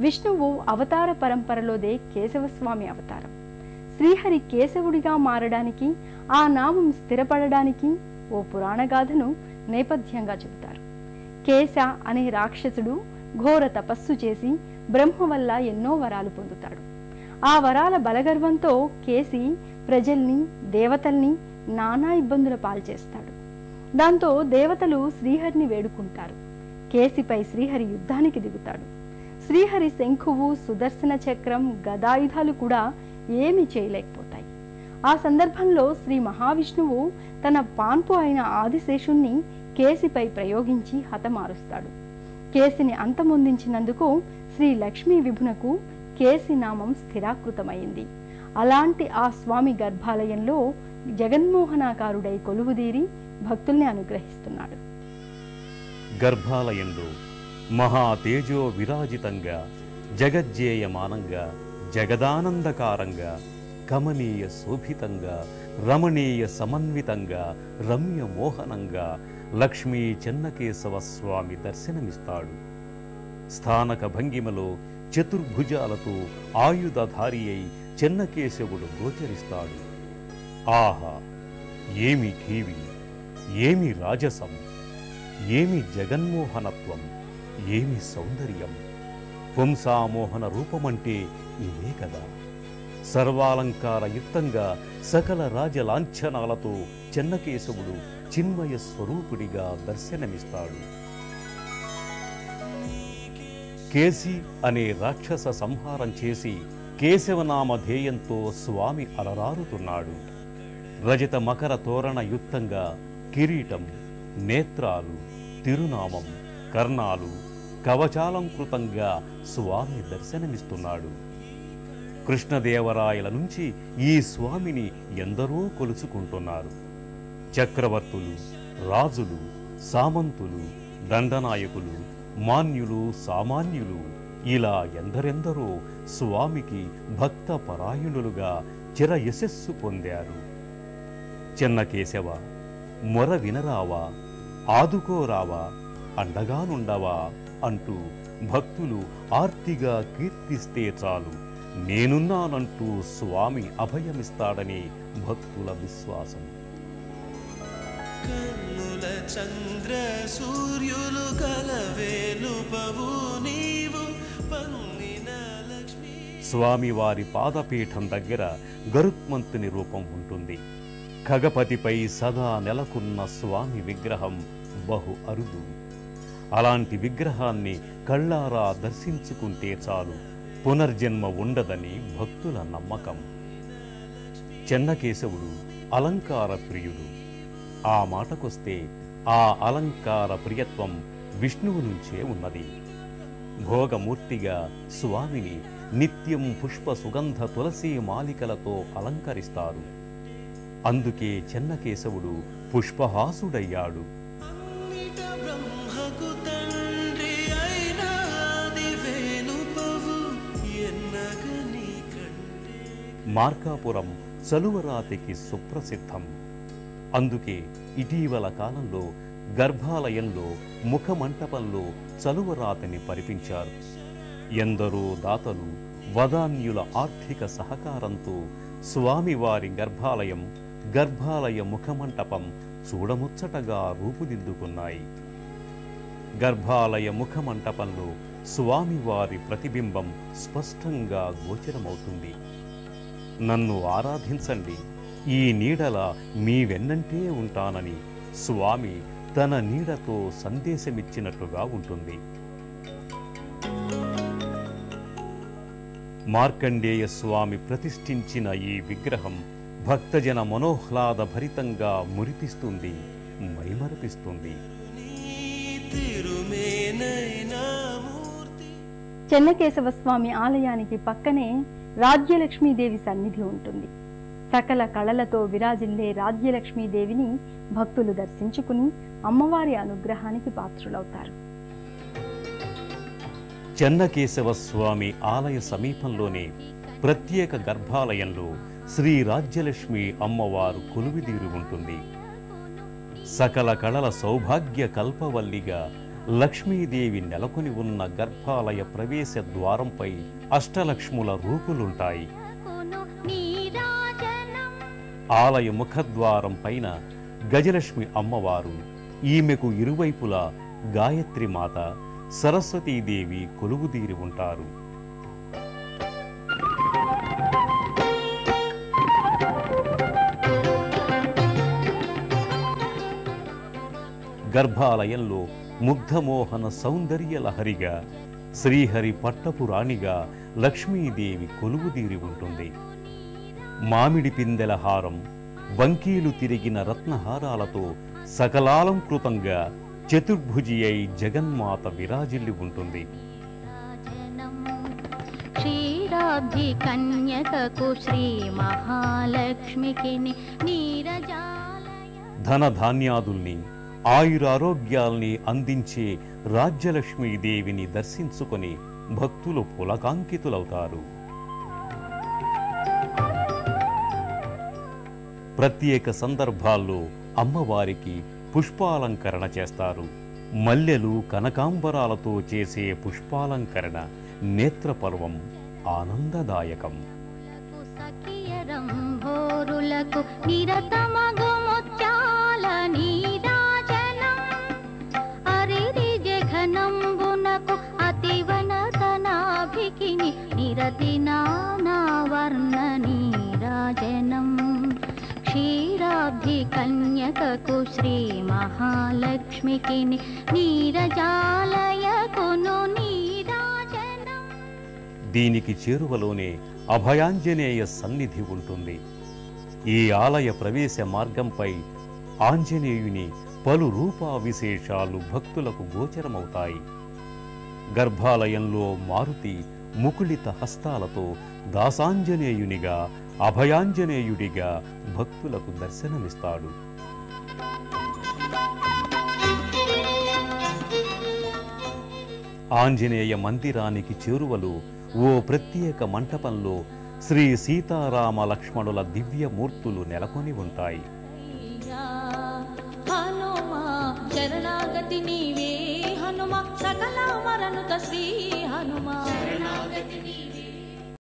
విష్ణువు అవతార పరంపరలోదే కేశవస్వామి అవతారం. శ్రీహరి కేశవుడిగా మారడానికి ఆ నామం స్థిరపడడానికి ఓ పురాణగాథను నేపథ్యంగా చెబుతారు. కేశ అనే రాక్షసుడు ఘోర తపస్సు చేసి బ్రహ్మ వల్ల ఎన్నో వరాలు పొందుతాడు. ఆ వరాల బలగర్వంతో కేసి ప్రజల్ని దేవతల్ని నానా ఇబ్బందుల పాల్చేస్తాడు దాంతో దేవతలు శ్రీహరిని వేడుకుంటారు. కేసిపై శ్రీహరి యుద్ధానికి దిగుతాడు. శ్రీహరి శంఖువు సుదర్శన చక్రం గదాయుధాలు కూడా ఏమీ చేయలేకపోతాయి. ఆ సందర్భంలో శ్రీ మహావిష్ణువు తన పాన్పు అయిన ఆదిశేషుణ్ణి కేసిపై ప్రయోగించి హతమారుస్తాడు. కేసిని అంతమొందించినందుకు శ్రీ లక్ష్మీ విభునకు కేసి నామం స్థిరాకృతమైంది. అలాంటి ఆ స్వామి గర్భాలయంలో జగన్మోహనాకారుడై కొలువుదీరి భక్తుల్ని అనుగ్రహిస్తున్నాడు. గర్భాలయంలో మహా తేజో విరాజితంగా జగజ్జేయమానంగా జగదానందకారంగా కమనీయ శోభితంగా రమణీయ సమన్వితంగా రమ్య మోహనంగా లక్ష్మీ చెన్నకేశవ స్వామి దర్శనమిస్తాడు. స్థానక భంగిమలో చతుర్భుజాలతో ఆయుధధారి అయి చెన్నకేశవుడు గోచరిస్తాడు. ఆహా! ఏమి కీవి ఏమి రాజసం ఏమి జగన్మోహనత్వం ఏమి సౌందర్యం? పుంసామోహన రూపమంటే ఇదే కదా. సర్వాలంకారయుక్తంగా సకల రాజలాంఛనాలతో చెన్నకేశవుడు చిన్మయ స్వరూపుడిగా దర్శనమిస్తాడు. కేసి అనే రాక్షస సంహారం చేసి కేశవనామధేయంతో స్వామి అలరారుతున్నాడు. రజత మకర తోరణ యుక్తంగా కిరీటం నేత్రాలు తిరునామం కర్ణాలు కవచాలంకృతంగా స్వామి దర్శనమిస్తున్నాడు. కృష్ణదేవరాయల నుంచి ఈ స్వామిని ఎందరో కొలుచుకుంటున్నారు. చక్రవర్తులు రాజులు సామంతులు దండనాయకులు మాన్యులు సామాన్యులు ఇలా ఎందరెందరో స్వామికి భక్త పరాయణులుగా చిర యశస్సు పొందారు. చెన్నకేశవ మొర వినరావా ఆదుకోరావా అండగానుండవా అంటూ భక్తులు ఆర్తిగా కీర్తిస్తే చాలు. నేనున్నానంటూ స్వామి అభయమిస్తాడని భక్తుల విశ్వాసం. కన్నుల చంద్ర సూర్యులు కలవేలుపవు నీవు పన్నిన లక్ష్మీ. స్వామివారి పాదపీఠం దగ్గర గరుత్మంతుని రూపం ఉంటుంది. ఖగపతిపై సదా నెలకొన్న స్వామి విగ్రహం బహు అరుదు. అలాంటి విగ్రహాన్ని కళ్ళారా దర్శించుకుంటే చాలు. పునర్జన్మ ఉండదని భక్తుల నమ్మకం. చెన్నకేశవుడు అలంకార ప్రియుడు. ఆ మాటకొస్తే ఆ అలంకార ప్రియత్వం విష్ణువు నుంచే ఉన్నది. భోగమూర్తిగా స్వామిని నిత్యం పుష్ప సుగంధ తులసి మాలికలతో అలంకరిస్తారు. అందుకే చెన్నకేశవుడు పుష్పహాసుడయ్యాడు. మార్కాపురం చలువరాతికి సుప్రసిద్ధం. అందుకే ఇటీవల కాలంలో గర్భాలయంలో ముఖమంటపంలో చలువరాతిని పరిపించారు. ఎందరో దాతలు వదాన్యుల ఆర్థిక సహకారంతో స్వామివారి గర్భాలయం గర్భాలయ ముఖమంటపం చూడముచ్చటగా రూపుదిద్దుకున్నాయి. గర్భాలయ ముఖమంటపంలో స్వామివారి ప్రతిబింబం స్పష్టంగా గోచరమవుతుంది. నన్ను ఆరాధించండి. ఈ నీడల మీ వెన్నంటే ఉంటానని స్వామి తన నీడతో సందేశమిచ్చినట్టుగా ఉంటుంది. మార్కండేయ స్వామి ప్రతిష్ఠించిన ఈ విగ్రహం భక్తజన మనోహ్లాద భరితంగా మురిపిస్తుంది మైమరపిస్తుంది. నీ తిరుమేనైనా మూర్తి. చెన్నకేశవ స్వామి ఆలయానికి పక్కనే రాజ్యలక్ష్మీదేవి సన్నిధి ఉంటుంది. సకల కళలతో విరాజిల్లే రాజ్యలక్ష్మీదేవిని భక్తులు దర్శించుకుని అమ్మవారి అనుగ్రహానికి పాత్రులవుతారు. చెన్నకేశవ స్వామి ఆలయ సమీపంలోనే ప్రత్యేక గర్భాలయంలో శ్రీ రాజ్యలక్ష్మి అమ్మవారు కొలువిదీరు ఉంటుంది. సకల కళల సౌభాగ్య కల్పవల్లిగా లక్ష్మీదేవి నెలకొని ఉన్న గర్భాలయ ప్రవేశ ద్వారంపై అష్టలక్ష్ముల రూపులుంటాయి. ఆలయ ముఖద్వారం పైన గజలక్ష్మి అమ్మవారు ఈమెకు ఇరువైపులా గాయత్రి మాత సరస్వతీదేవి కొలువుదీరి ఉంటారు. గర్భాలయంలో ముగ్ధమోహన సౌందర్య లహరిగా శ్రీహరి పట్టపు రాణిగా లక్ష్మీదేవి కొలువుదీరి ఉంటుంది. మామిడి పిందెల హారం వంకీలు తిరిగిన రత్నహారాలతో సకలాలంకృతంగా చతుర్భుజి అయి జగన్మాత విరాజిల్లి ఉంటుంది. రాజనం క్షీరాబ్ధి కన్యకకు శ్రీ మహాలక్ష్మికి నీరజాలయ ధన ధాన్యాదుల్ని ఆయురారోగ్యాల్ని అందించే రాజ్యలక్ష్మీదేవిని దర్శించుకొని భక్తులు పులకాంకితులవుతారు. ప్రత్యేక సందర్భాల్లో అమ్మవారికి పుష్పాలంకరణ చేస్తారు. మల్లెలు కనకాంబరాలతో చేసే పుష్పాలంకరణ నేత్రపర్వం ఆనందదాయకం. లకు శతాబ్ది కన్యకకు శ్రీ మహాలక్ష్మికి నీరజాలయకును నీరాజనం. దీనికి చేరువలోనే అభయాంజనేయ సన్నిధి ఉంటుంది. ఈ ఆలయ ప్రవేశ మార్గంపై ఆంజనేయుని పలు రూపా విశేషాలు భక్తులకు గోచరమవుతాయి. గర్భాలయంలో మారుతి ముకుళిత హస్తాలతో దాసాంజనేయునిగా అభయాంజనేయుడిగా భక్తులకు దర్శనమిస్తాడు. ఆంజనేయ మందిరానికి చేరువలో ఓ ప్రత్యేక మంటపంలో శ్రీ సీతారామ లక్ష్మణుల దివ్య మూర్తులు నెలకొని ఉంటాయి. శరణాగతి నీవే హనుమ సకల మరణుత శ్రీ హనుమా. శరణాగతి నీవే